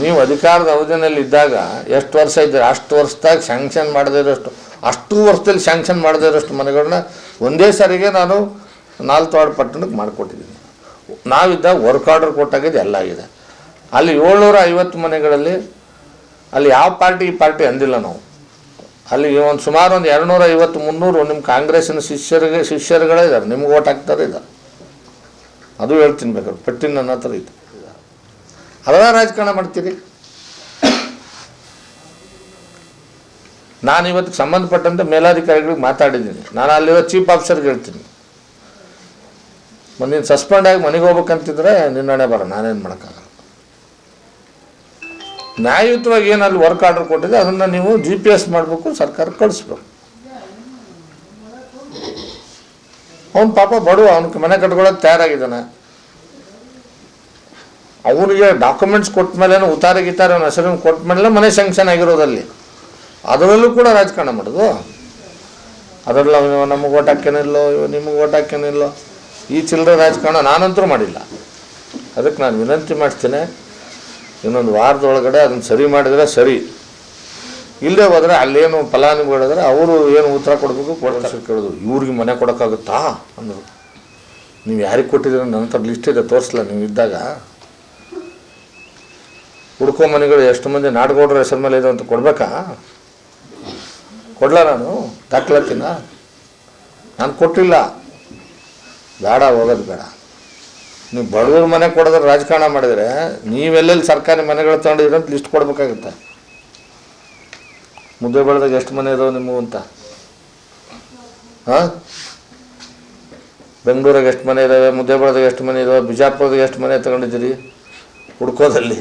ನೀವು ಅಧಿಕಾರದ ಅವಧಿನಲ್ಲಿ ಇದ್ದಾಗ ಎಷ್ಟು ವರ್ಷ ಇದ್ದೀರ? ಅಷ್ಟು ವರ್ಷದಾಗ ಸ್ಯಾಂಕ್ಷನ್ ಮಾಡದೇ ಇರೋಷ್ಟು, ಅಷ್ಟು ವರ್ಷದಲ್ಲಿ ಸ್ಯಾಂಕ್ಷನ್ ಮಾಡದೇ ಇರೋಷ್ಟು ಮನೆಗಳನ್ನ ಒಂದೇ ಸಾರಿಗೆ ನಾನು ನಾಲ್ಕು ಪಟ್ಟಣಕ್ಕೆ ಮಾಡಿಕೊಟ್ಟಿದ್ದೀನಿ. ನಾವಿದ್ದಾಗ ವರ್ಕ್ ಆರ್ಡರ್ ಕೊಟ್ಟಾಗಿದ್ದು ಎಲ್ಲ ಆಗಿದೆ. ಅಲ್ಲಿ ಏಳ್ನೂರ ಐವತ್ತು ಮನೆಗಳಲ್ಲಿ ಅಲ್ಲಿ ಯಾವ ಪಾರ್ಟಿ ಈ ಪಾರ್ಟಿ ಅಂದಿಲ್ಲ ನಾವು. ಅಲ್ಲಿ ಒಂದು ಸುಮಾರು ಒಂದು ಎರಡುನೂರ ಐವತ್ತು ಮುನ್ನೂರು ನಿಮ್ಮ ಕಾಂಗ್ರೆಸ್ಸಿನ ಶಿಷ್ಯರಿಗೆ, ಶಿಷ್ಯರುಗಳೇ ಇದ್ದಾರೆ. ನಿಮ್ಗೆ ಓಟ್ ಹಾಕ್ತಾರೆ ಇದ್ದಾರೆ ಅದು ಹೇಳ್ತೀನಿ ಬೇಕಾದ್ರೆ. ಪೆಟ್ಟಿನ ನನ್ನ ಹತ್ರ ಇದೆ. ಅದರ ರಾಜಕಾರಣ ಮಾಡ್ತೀರಿ? ನಾನು ಇವತ್ತು ಸಂಬಂಧಪಟ್ಟಂತೆ ಮೇಲಾಧಿಕಾರಿಗಳಿಗೆ ಮಾತಾಡಿದ್ದೀನಿ. ನಾನು ಅಲ್ಲಿರೋ ಚೀಫ್ ಆಫೀಸರ್ಗೆ ಹೇಳ್ತೀನಿ. ಮುಂದಿನ ಸಸ್ಪೆಂಡ್ ಆಗಿ ಮನೆಗೆ ಹೋಗ್ಬೇಕಂತಿದ್ರೆ ನಿನ್ನಣೆ ಬರ, ನಾನೇನು ಮಾಡೋಕ್ಕಾಗಲ್ಲ. ನ್ಯಾಯಯುತವಾಗಿ ಏನು ಅಲ್ಲಿ ವರ್ಕ್ ಆರ್ಡರ್ ಕೊಟ್ಟಿದೆ ಅದನ್ನು ನೀವು ಜಿ ಪಿ ಎಸ್ ಮಾಡಬೇಕು, ಸರ್ಕಾರ ಕಳಿಸ್ಬೇಕು. ಅವನು ಪಾಪ ಬಡವ ಅವನಿಗೆ ಮನೆ ಕಟ್ಕೊಳ್ಳೋಕೆ ತಯಾರಾಗಿದ್ದಾನೆ. ಅವನಿಗೆ ಡಾಕ್ಯುಮೆಂಟ್ಸ್ ಕೊಟ್ಟ ಮೇಲೆ ಉತ್ತಾರ ಅವನ ಹೆಸರನ್ನು ಕೊಟ್ಟ ಮೇಲೆ ಮನೆ ಸ್ಯಾಂಕ್ಷನ್ ಆಗಿರೋದಲ್ಲಿ. ಅದರಲ್ಲೂ ಕೂಡ ರಾಜಕಾರಣ ಮಾಡೋದು. ಅದರಲ್ಲಿ ನಮಗೆ ಓಟ್ ಹಾಕ್ಯನಿಲ್ಲೋ ನಿಮಗೆ ಓಟ್ ಹಾಕ್ಯನಿಲ್ಲೋ ಈ ಚಿಲ್ಲರೆ ರಾಜಕಾರಣ ನಾನಂತರೂ ಮಾಡಿಲ್ಲ. ಅದಕ್ಕೆ ನಾನು ವಿನಂತಿ ಮಾಡ್ತೇನೆ, ಇನ್ನೊಂದು ವಾರದೊಳಗಡೆ ಅದನ್ನು ಸರಿ ಮಾಡಿದರೆ ಸರಿ. ಇಲ್ಲೇ ಹೋದರೆ ಅಲ್ಲೇನು ಫಲಾನುಭವಿಗಳಿದ್ರೆ ಅವರು ಏನು ಉತ್ತರ ಕೊಡಬೇಕು ಕೊಡ್ತಾರೆ. ಕೇಳೋದು ಇವ್ರಿಗೆ ಮನೆ ಕೊಡೋಕ್ಕಾಗುತ್ತಾ? ಅಂದರು. ನೀವು ಯಾರಿಗೆ ಕೊಟ್ಟಿದ್ದೀರ ನನ್ನ ಹತ್ರ ಲಿಸ್ಟ್ ಇದೆ ತೋರಿಸಲ್ಲ ನೀವು ಇದ್ದಾಗ? ಹುಡ್ಕೋ ಮನೆಗಳು ಎಷ್ಟು ಮಂದಿ ನಾಡಗೌಡರ ಹೆಸರು ಮೇಲೆ ಇದೆ ಅಂತ ಕೊಡ್ಬೇಕಾ? ಕೊಡಲ್ಲ ನಾನು? ದಾಖಲಾತಿನ? ನಾನು ಕೊಟ್ಟಿಲ್ಲ. ಬೇಡ, ಹೋಗೋದು ಬೇಡ. ನೀವು ಬಡವ್ರ ಮನೆ ಕೊಡೋದ್ರೆ ರಾಜಕಾರಣ ಮಾಡಿದರೆ ನೀವೆಲ್ಲೆಲ್ಲಿ ಸರ್ಕಾರಿ ಮನೆಗಳು ತಗೊಂಡಿದ್ದೀರ ಅಂತ ಲಿಸ್ಟ್ ಕೊಡಬೇಕಾಗುತ್ತೆ. ಮುದ್ದೆ ಬೆಳೆದಾಗ ಎಷ್ಟು ಮನೆ ಇದಾವೆ ನಿಮಗೂ ಅಂತ? ಹಾಂ? ಬೆಂಗಳೂರಾಗ ಎಷ್ಟು ಮನೆ ಇದ್ದಾವೆ ಮುದ್ದೆ ಬೆಳೆದಾಗ ಎಷ್ಟು ಮನೆ ಇದಾವೆ, ಬಿಜಾಪುರದಾಗ ಎಷ್ಟು ಮನೆ ತಗೊಂಡಿದ್ದೀರಿ? ಹುಡ್ಕೋದಲ್ಲಿ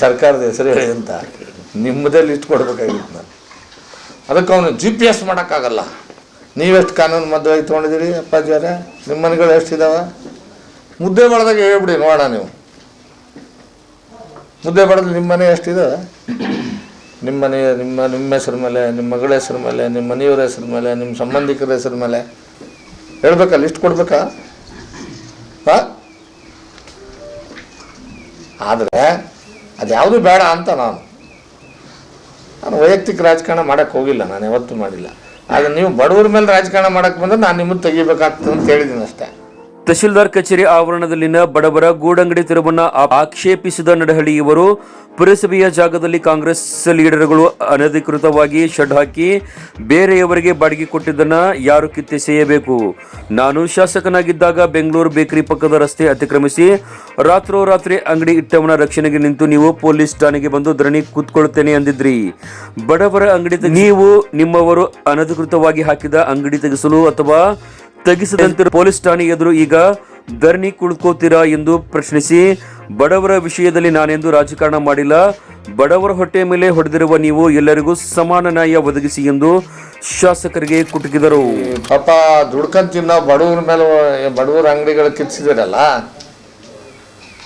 ಸರ್ಕಾರದ ಹೆಸರು ಹೇಳಿ ಅಂತ. ನಿಮ್ಮದೇ ಲಿಸ್ಟ್ ಕೊಡಬೇಕಾಗಿತ್ತು ನಾನು. ಅದಕ್ಕೆ ಅವನು ಜಿ ಪಿ ಎಸ್ ಮಾಡೋಕ್ಕಾಗಲ್ಲ. ನೀವೆಷ್ಟು ಕಾನೂನು ಮದುವೆ ತೊಗೊಂಡಿದ್ದೀರಿ ಅಪ್ಪಾಜಿಯವರೇ ನಿಮ್ಮ ಮನೆಗಳು ಎಷ್ಟಿದಾವೆ? ಮುದ್ದೆ ಮಾಡಿದಾಗ ಹೇಳ್ಬಿಡಿ, ನೋಡೋಣ ನೀವು. ಮುದ್ದೆ ಬೆಳೆದು ನಿಮ್ಮ ಮನೆ ಎಷ್ಟಿದ್ದಾವೆ ನಿಮ್ಮ ಮನೆ, ನಿಮ್ಮ ನಿಮ್ಮ ಹೆಸರು ಮೇಲೆ, ನಿಮ್ಮ ಮಗಳ ಹೆಸರು ಮೇಲೆ, ನಿಮ್ಮ ಮನೆಯವ್ರ ಹೆಸರು ಮೇಲೆ, ನಿಮ್ಮ ಸಂಬಂಧಿಕರ ಹೆಸರು ಮೇಲೆ. ಹೇಳ್ಬೇಕಾ? ಲಿಸ್ಟ್ ಕೊಡ್ಬೇಕಾ? ಆದರೆ ಅದ್ಯಾವುದು ಬೇಡ ಅಂತ ನಾನು. ನಾನು ವೈಯಕ್ತಿಕ ರಾಜಕಾರಣ ಮಾಡೋಕ್ಕೆ ಹೋಗಿಲ್ಲ, ನಾನು ಯಾವತ್ತೂ ಮಾಡಿಲ್ಲ. ಆದರೆ ನೀವು ಬಡವ್ರ ಮೇಲೆ ರಾಜಕಾರಣ ಮಾಡಕ್ ಬಂದ್ರೆ ನಾನು ನಿಮ್ಮನ್ನು ತೆಗಿಬೇಕಾಗ್ತದೆ ಅಂತ ಹೇಳಿದ್ದೀನಿ ಅಷ್ಟೇ
ತಹಶೀಲ್ದಾರ್ ಕಚೇರಿ ಆವರಣದಲ್ಲಿನ ಬಡವರ ಗೂಡಂಗಡಿ ತೆರವನ್ನು ಆಕ್ಷೇಪಿಸಿದ ನಡಹಳ್ಳಿ ಇವರು ಪುರಸಭೆಯ ಜಾಗದಲ್ಲಿ ಕಾಂಗ್ರೆಸ್ ಲೀಡರ್ಗಳು ಅನಧಿಕೃತವಾಗಿ ಶೆಡ್ ಹಾಕಿ ಬೇರೆಯವರಿಗೆ ಬಾಡಿಗೆ ಕೊಟ್ಟಿದ್ದನ್ನ ಯಾರು ಕಿತ್ತೆಸೆಯಬೇಕು? ನಾನು ಶಾಸಕನಾಗಿದ್ದಾಗ ಬೆಂಗಳೂರು ಬೇಕರಿ ಪಕ್ಕದ ರಸ್ತೆ ಅತಿಕ್ರಮಿಸಿ ರಾತ್ರೋರಾತ್ರಿ ಅಂಗಡಿ ಇಟ್ಟವನ ರಕ್ಷಣೆಗೆ ನಿಂತು ನೀವು ಪೊಲೀಸ್ ಠಾಣೆಗೆ ಬಂದು ಧರಣಿ ಕೂತ್ಕೊಳ್ಳುತ್ತೇನೆ ಅಂದಿದ್ರಿ. ಬಡವರ ಅಂಗಡಿ ನೀವು ನಿಮ್ಮವರು ಅನಧಿಕೃತವಾಗಿ ಹಾಕಿದ ಅಂಗಡಿ ತೆಗೆಸಲು ಅಥವಾ ತೆಗೆಸದಂತೆ ಪೊಲೀಸ್ ಠಾಣೆ ಎದುರು ಈಗ ಧರಣಿ ಕುಳಿತುಕೋತೀರಾ ಎಂದು ಪ್ರಶ್ನಿಸಿ, ಬಡವರ ವಿಷಯದಲ್ಲಿ ನಾನೆಂದು ರಾಜಕಾರಣ ಮಾಡಿಲ್ಲ. ಬಡವರ ಹೊಟ್ಟೆ ಮೇಲೆ ಹೊಡೆದಿರುವ ನೀವು ಎಲ್ಲರಿಗೂ ಸಮಾನ ನ್ಯಾಯ ಒದಗಿಸಿ ಎಂದು ಶಾಸಕರಿಗೆ ಕುಟುಕಿದರು.
ಪಾಪ ದುಡ್ಕೊಂಡ್ ಬಡವರ ಮೇಲೆ, ಬಡವರ ಅಂಗಡಿಗಳು ಕಿತ್ಸಿದಿರಲ್ಲ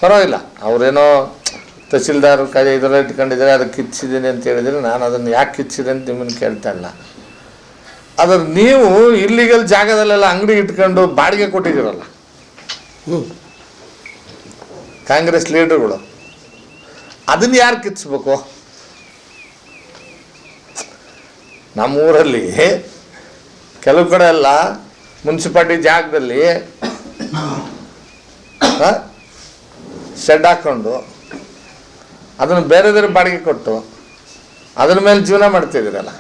ಪರವಾಗಿಲ್ಲ. ಅವರೇನೋ ತಹಸೀಲ್ದಾರ್ ಕಾಯ್ದೆ ಇದರಲ್ಲಿ ಇಟ್ಕೊಂಡಿದ್ದಾರೆ ಅದಕ್ಕೆ ಕಿತ್ಸಿದ್ದೀನಿ ಅಂತ ಹೇಳಿದ್ರೆ ನಾನು ಅದನ್ನು ಯಾಕೆ ಕಿಚ್ಚಿದೆ ಅಂತ ನಿಮ್ಮನ್ನು ಕೇಳ್ತಾ ಇಲ್ಲ. ಅದ್ರ ನೀವು ಇಲ್ಲಿಗಲ್ ಜಾಗದಲ್ಲೆಲ್ಲ ಅಂಗಡಿ ಇಟ್ಕೊಂಡು ಬಾಡಿಗೆ ಕೊಟ್ಟಿದ್ದೀರಲ್ಲ. ಕಾಂಗ್ರೆಸ್ ಲೀಡರ್ಗಳು. ಅದನ್ನ ಯಾರು ಕಿತ್ಸ್ಬೇಕು? ನಮ್ಮೂರಲ್ಲಿ ಕೆಲವು ಕಡೆ ಎಲ್ಲ ಮುನ್ಸಿಪಾಲ್ಟಿ ಜಾಗದಲ್ಲಿ ಶೆಡ್ ಹಾಕ್ಕೊಂಡು ಅದನ್ನು ಬೇರೆ ಬೇರೆ ಬಾಡಿಗೆ ಕೊಟ್ಟು ಅದ್ರ ಮೇಲೆ ಜೀವನ ಮಾಡ್ತಿದ್ದೀರಲ್ಲ.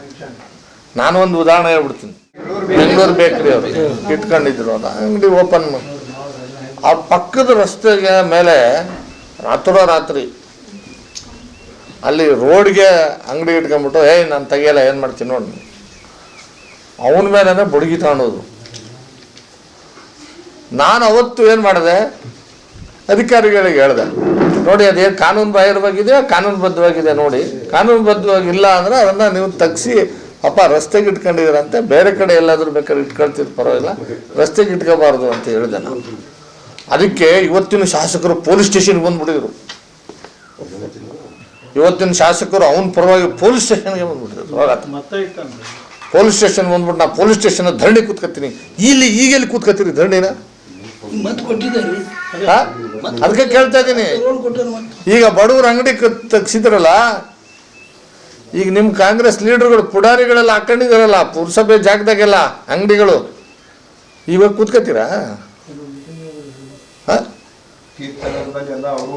ನಾನು ಒಂದು ಉದಾಹರಣೆ ಹೇಳ್ಬಿಡ್ತೀನಿ. ಬೆಂಗಳೂರು ಬೇಕ್ರಿ ಅವರು, ಇಟ್ಕೊಂಡಿದ್ರು ಅದು ಅಂಗಡಿ ಓಪನ್ ಆ ಪಕ್ಕದ ರಸ್ತೆಗೆ ಮೇಲೆ ರಾತ್ರೋರಾತ್ರಿ ಅಲ್ಲಿ ರೋಡ್ಗೆ ಅಂಗಡಿ ಇಟ್ಕೊಂಡ್ಬಿಟ್ಟು, ಏಯ್, ನಾನು ತೆಗಿಯಲ್ಲ, ಏನು ಮಾಡ್ತೀನಿ ನೋಡಿ ಅವನ ಮೇಲೇ ಬುಡುಗಿ ತಗೊಂಡೋದು ನಾನು ಅವತ್ತು ಏನು ಮಾಡಿದೆ? ಅಧಿಕಾರಿಗಳಿಗೆ ಹೇಳಿದೆ. ನೋಡಿ ಅದೇನು ಕಾನೂನು ಬಾಹಿರವಾಗಿದೆ ಕಾನೂನುಬದ್ಧವಾಗಿದೆ ನೋಡಿ. ಕಾನೂನುಬದ್ಧವಾಗಿಲ್ಲ ಅಂದರೆ ಅದನ್ನು ನೀವು ತಗ್ಸಿ ಅಪ್ಪ ರಸ್ತೆಗೆ ಇಟ್ಕೊಂಡಿದ್ದೀರಂತೆ ಬೇರೆ ಕಡೆ ಎಲ್ಲಾದರೂ ಬೇಕಾದ್ರೆ ಇಟ್ಕೊಳ್ತಿದ್ದು ಪರವಾಗಿಲ್ಲ. ರಸ್ತೆಗೆ ಇಟ್ಕೋಬಾರ್ದು ಅಂತ ಹೇಳಿದೆ ನಾನು. ಅದಕ್ಕೆ ಇವತ್ತಿನ ಶಾಸಕರು ಪೊಲೀಸ್ ಸ್ಟೇಷನ್ಗೆ ಬಂದ್ಬಿಟ್ಟಿದ್ರು. ಇವತ್ತಿನ ಶಾಸಕರು ಅವನ ಪರವಾಗಿ ಪೊಲೀಸ್ ಸ್ಟೇಷನ್ಗೆ ಬಂದ್ಬಿಟ್ಟಿದ್ರು. ಪೊಲೀಸ್ ಸ್ಟೇಷನ್ ಬಂದ್ಬಿಟ್ಟು ನಾ ಪೊಲೀಸ್ ಸ್ಟೇಷನ್ ಧರಣಿ ಕೂತ್ಕೊತೀನಿ ಇಲ್ಲಿ ಈಗೆಲ್ಲಿ ಕೂತ್ಕೊತೀರಿ ಧರಣಿನ? ಅದಕ್ಕೆ ಕೇಳ್ತಾ ಇದ್ದೀನಿ. ಈಗ ಬಡವ್ರ ಅಂಗಡಿ ತೆಗ್ಸಿದ್ರಲ್ಲ ಈಗ ನಿಮ್ಮ ಕಾಂಗ್ರೆಸ್ ಲೀಡರ್ಗಳು, ಪುಡಾರಿಗಳೆಲ್ಲ ಹಾಕೊಂಡಿದಾರಲ್ಲ ಪುರಸಭೆ ಜಾಗದಾಗೆಲ್ಲ ಅಂಗಡಿಗಳು. ಇವಾಗ ಕೂತ್ಕೋತೀರಾ?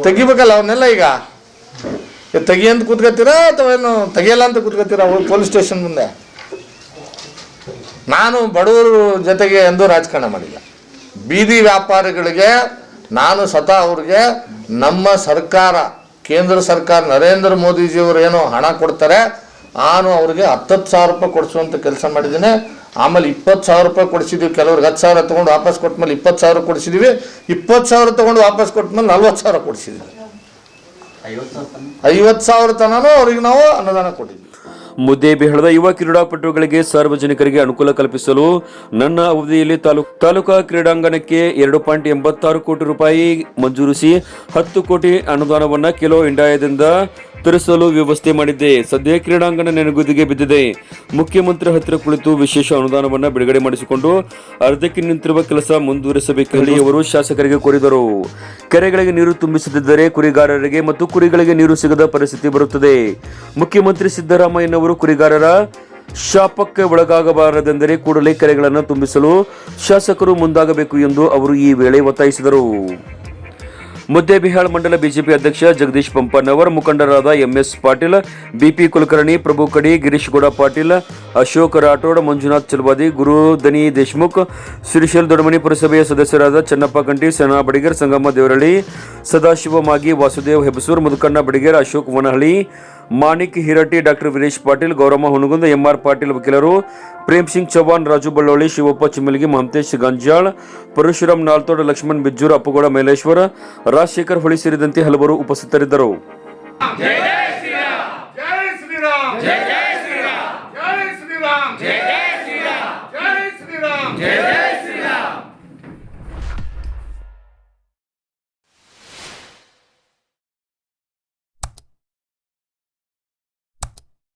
ತೆಗಿಬೇಕಲ್ಲ ಅವನ್ನೆಲ್ಲ ಈಗ? ತೆಗಿ ಅಂತ ಕೂತ್ಕೋತೀರಾ ಅಥವಾ ಏನು ತೆಗಿಯಲ್ಲ ಅಂತ ಕೂತ್ಕೋತೀರಾ ಪೊಲೀಸ್ ಸ್ಟೇಷನ್ ಮುಂದೆ? ನಾನು ಬಡವರ ಜೊತೆಗೆ ಎಂದೂ ರಾಜಕಾರಣ ಮಾಡಿಲ್ಲ. ಬೀದಿ ವ್ಯಾಪಾರಿಗಳಿಗೆ, ನಾನು ಸ್ವತಃ ಅವ್ರಿಗೆ ನಮ್ಮ ಸರ್ಕಾರ ಕೇಂದ್ರ ಸರ್ಕಾರ ನರೇಂದ್ರ ಮೋದಿಜಿಯವರು ಏನೋ ಹಣ ಕೊಡ್ತಾರೆ ನಾನು ಅವ್ರಿಗೆ ಹತ್ತತ್ತು ಸಾವಿರ ರೂಪಾಯಿ ಕೊಡಿಸುವಂಥ ಕೆಲಸ ಮಾಡಿದ್ದೀನಿ. ಆಮೇಲೆ ಇಪ್ಪತ್ತು ಸಾವಿರ ರೂಪಾಯಿ ಕೊಡಿಸಿದ್ವಿ. ಕೆಲವ್ರಿಗೆ ಹತ್ತು ಸಾವಿರ ತೊಗೊಂಡು ವಾಪಸ್ ಕೊಟ್ಮೇಲೆ ಇಪ್ಪತ್ತು ಸಾವಿರ ಕೊಡಿಸಿದ್ವಿ. ಇಪ್ಪತ್ತು ಸಾವಿರ ತೊಗೊಂಡು ವಾಪಸ್ ಕೊಟ್ಮೇಲೆ ನಲ್ವತ್ತು ಸಾವಿರ ಕೊಡಿಸಿದ್ವಿ. ಐವತ್ತು ಸಾವಿರ ತನಕ? ಅವ್ರಿಗೆ ನಾವು ಅನುದಾನ ಕೊಟ್ಟಿದ್ವಿ
ಮುದ್ದೇಬಿಹಾಳದ ಯುವ ಕ್ರೀಡಾಪಟುಗಳಿಗೆ ಸಾರ್ವಜನಿಕರಿಗೆ ಅನುಕೂಲ ಕಲ್ಪಿಸಲು ನನ್ನ ಅವಧಿಯಲ್ಲಿ ತಾಲೂಕು ತಾಲೂಕಾ ಕ್ರೀಡಾಂಗಣಕ್ಕೆ ಎರಡು ಪಾಯಿಂಟ್ ಎಂಬತ್ತಾರು ಕೋಟಿ ರೂಪಾಯಿ ಮಂಜೂರಿಸಿ ಹತ್ತು ಕೋಟಿ ಅನುದಾನವನ್ನ ಕೆಲೋ ಇಂಡಿಯಾದಿಂದ ತರಿಸಲು ವ್ಯವಸ್ಥೆ ಮಾಡಿದ್ದೆ ಸದ್ಯ ಕ್ರೀಡಾಂಗಣ ನೆನಗುದಿಗೆ ಬಿದ್ದಿದೆ. ಮುಖ್ಯಮಂತ್ರಿ ಹತ್ತಿರ ಕುಳಿತು ವಿಶೇಷ ಅನುದಾನವನ್ನ ಬಿಡುಗಡೆ ಮಾಡಿಸಿಕೊಂಡು ಅರ್ಧಕ್ಕೆ ನಿಂತಿರುವ ಕೆಲಸ ಮುಂದುವರಿಸಬೇಕು ಅವರು ಶಾಸಕರಿಗೆ ಕೋರಿದರು. ಕೆರೆಗಳಿಗೆ ನೀರು ತುಂಬಿಸದಿದ್ದರೆ ಕುರಿಗಾರರಿಗೆ ಮತ್ತು ಕುರಿಗಳಿಗೆ ನೀರು ಸಿಗದ ಪರಿಸ್ಥಿತಿ ಬರುತ್ತದೆ. ಮುಖ್ಯಮಂತ್ರಿ ಸಿದ್ದರಾಮಯ್ಯನವರು ಕುರಿಗಾರರ ಶಾಪಕ್ಕೆ ಒಳಗಾಗಬಾರದೆಂದರೆ ಕೂಡಲೇ ಕೆರೆಗಳನ್ನು ತುಂಬಿಸಲು ಶಾಸಕರು ಮುಂದಾಗಬೇಕು ಎಂದು ಅವರು ಈ ವೇಳೆ ಒತ್ತಾಯಿಸಿದರು. ಮುದ್ದೇಬಿಹಾಳ್ ಮಂಡಲ ಬಿಜೆಪಿ ಅಧ್ಯಕ್ಷ ಜಗದೀಶ್ ಪಂಪನ್ನವರ್ ಮುಖಂಡರಾದ ಎಂಎಸ್ ಪಾಟೀಲ್, ಬಿಪಿ ಕುಲಕರ್ಣಿ, ಪ್ರಭು ಕಡಿ, ಗಿರೀಶ್ ಗೌಡ ಪಾಟೀಲ್, ಅಶೋಕ್ ರಾಠೋಡ್, ಮಂಜುನಾಥ್ ಚಲವಾದಿ, ಗುರು ದನಿ ದೇಶ್ಮುಖ್ ಶ್ರೀಶೈಲ್ ದೊಡಮನಿ ಪುರಸಭೆಯ ಸದಸ್ಯರಾದ ಚನ್ನಪ್ಪ ಗಂಟಿ ಸನಾ ಬಡಿಗೇರ್ ಸಂಗಮ್ಮ ದೇವರಳ್ಳಿ ಸದಾಶಿವ ಮಾಗಿ ವಾಸುದೇವ್ ಹೆಬಸೂರ್ ಮುದುಕಣ್ಣ ಬಡಿಗೇರ್ ಅಶೋಕ್ ವನಹಳ್ಳಿ ಮಾಣಿಕ್ ಹಿರಟ್ಟಿ ಡಾಕ್ಟರ್ ವೀರೇಶ್ ಪಾಟೀಲ್, ಗೌರಮ್ಮ ಹುನಗುಂದ ಎಂಆರ್ ಪಾಟೀಲ್ ವಕೀಲರು, ಪ್ರೇಮ್ ಸಿಂಗ್ ಚೌಹಾಣ್, ರಾಜು ಬಳ್ಳೋಳಿ, ಶಿವಪ್ಪ ಚಿಮ್ಮಲ್ಗಿ, ಮಹಂತೇಶ್ ಗಂಜಾಳ್ ಪರಶುರಾಮ್ ನಾಲ್ತೋಡ್, ಲಕ್ಷ್ಮಣ್ ಬಿಜ್ಜೂರ್, ಅಪ್ಪುಗೌಡ ಮೇಲೇಶ್ವರ, ರಾಜಶೇಖರ್ ಹೊಳಿ ಸೇರಿದಂತೆ ಹಲವರು ಉಪಸ್ಥಿತರಿದ್ದರು.